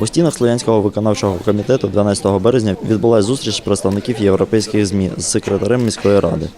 У стінах Слов'янського виконавчого комітету 12 березня відбулася зустріч представників європейських ЗМІ з секретарем міської ради.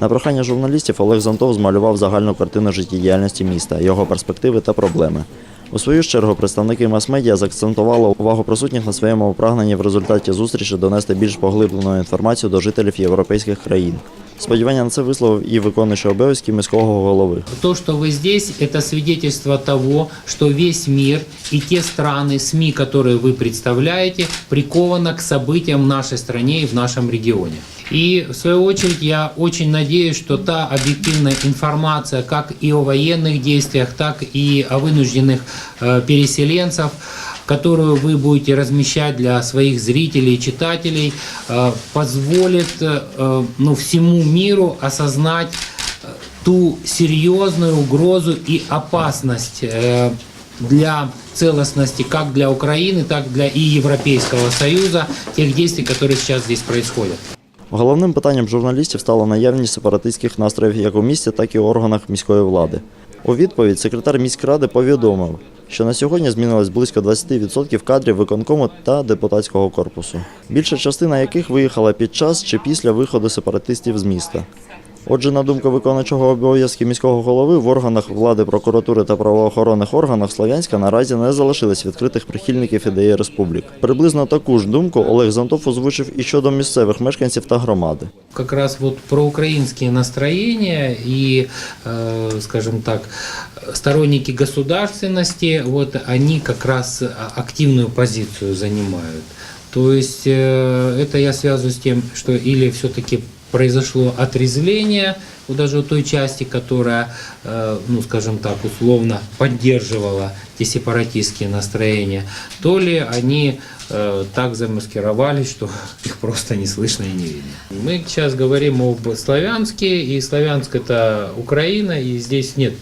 На прохання журналістів Олег Зонтов змалював загальну картину життєдіяльності міста, його перспективи та проблеми. У свою чергу представники мас-медіа заакцентували увагу присутніх на своєму прагненні в результаті зустрічі донести більш поглиблену інформацію до жителів європейських країн. Сподівання на це висловив і виконуючий обов'язки міського голови. То, что вы здесь, это свидетельство того, что весь мир и те страны, СМИ, которые вы представляете, прикованы к событиям в нашей стране и в нашем регионе. И в свою очередь я очень надеюсь, что та объективная информация как и о военных действиях, так и о вынужденных э, переселенцев, которую вы будете размещать для своих зрителей и читателей, э, позволит э, ну, всему миру осознать э, ту серьезную угрозу и опасность э, для целостности как для Украины, так для и Европейского Союза тех действий, которые сейчас здесь происходят. Головним питанням журналістів стала наявність сепаратистських настроїв як у місті, так і в органах міської влади. У відповідь секретар міськради повідомив, що на сьогодні змінилось близько 20% кадрів виконкому та депутатського корпусу, більша частина яких виїхала під час чи після виходу сепаратистів з міста. Отже, на думку виконуючого обов'язки міського голови, в органах влади, прокуратури та правоохоронних органах Слов'янська наразі не залишилось відкритих прихильників ідеї республік. Приблизно таку ж думку Олег Зонтов озвучив і щодо місцевих мешканців та громади. Как раз вот проукраинские настроения и, э, скажем так, сторонники государственности, вот они как раз активную позицию занимают. То есть э, это я связываю с тем, что или все-таки произошло отрезвление вот даже у той части, которая, э, ну скажем так, условно поддерживала те сепаратистские настроения, то ли они э, так замаскировались, что их просто не слышно и не видно. Мы сейчас говорим об Славянске, и Славянск это Украина, и здесь нет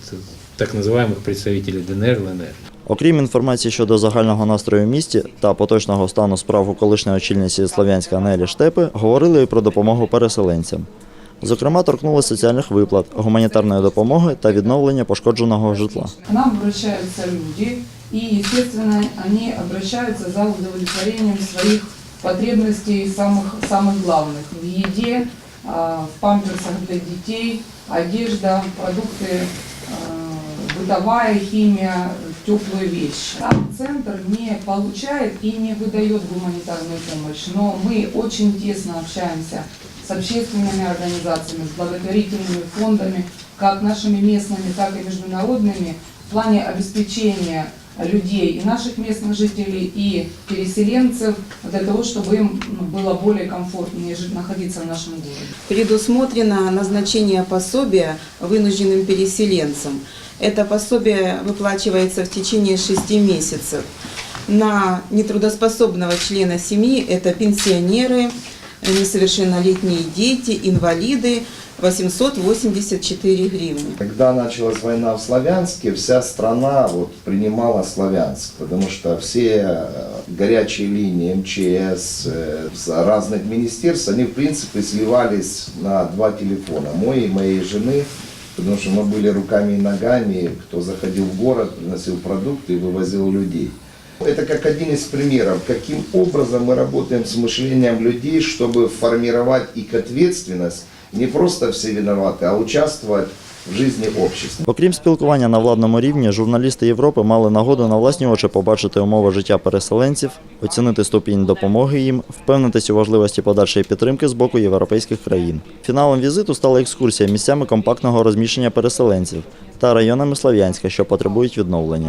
так называемых представителей ДНР, ЛНР. Окрім інформації щодо загального настрою в місті та поточного стану справ у колишньої очільниці Слов'янська Нелі Штепи, говорили і про допомогу переселенцям. Зокрема, торкнули соціальних виплат, гуманітарної допомоги та відновлення пошкодженого житла. К нам обращаются люди, и, естественно, они обращаются за удовлетворением своих потребностей самых, самых главных в еде, а, в памперсах для детей, одежда, продукты, а, бытовая химия, Теплые вещи. Сам центр не получает и не выдает гуманитарную помощь, но мы очень тесно общаемся с общественными организациями, с благотворительными фондами, как нашими местными, так и международными, в плане обеспечения людей, и наших местных жителей, и переселенцев, для того, чтобы им ну, было более комфортнее жить, находиться в нашем городе. предусмотрено назначение пособия вынужденным переселенцам. Это пособие выплачивается в течение шести месяцев. На нетрудоспособного члена семьи это пенсионеры, несовершеннолетние дети, инвалиды 884 гривны. Когда началась война в Славянске, вся страна вот принимала Славянск, потому что все э, горячие линии МЧС, э, разных министерств, они в принципе сливались на два телефона, мой и моей жены, потому что мы были руками и ногами, кто заходил в город, приносил продукты и вывозил людей. Это как один из примеров, каким образом мы работаем с мышлением людей, чтобы формировать их ответственность, не просто все виноваты, а участвовать в житті общества. Окрім спілкування на владному рівні, журналісти Європи мали нагоду на власні очі побачити умови життя переселенців, оцінити ступінь допомоги їм, впевнитись у важливості подальшої підтримки з боку європейських країн. Фіналом візиту стала екскурсія місцями компактного розміщення переселенців та районами Слов'янська, що потребують відновлення.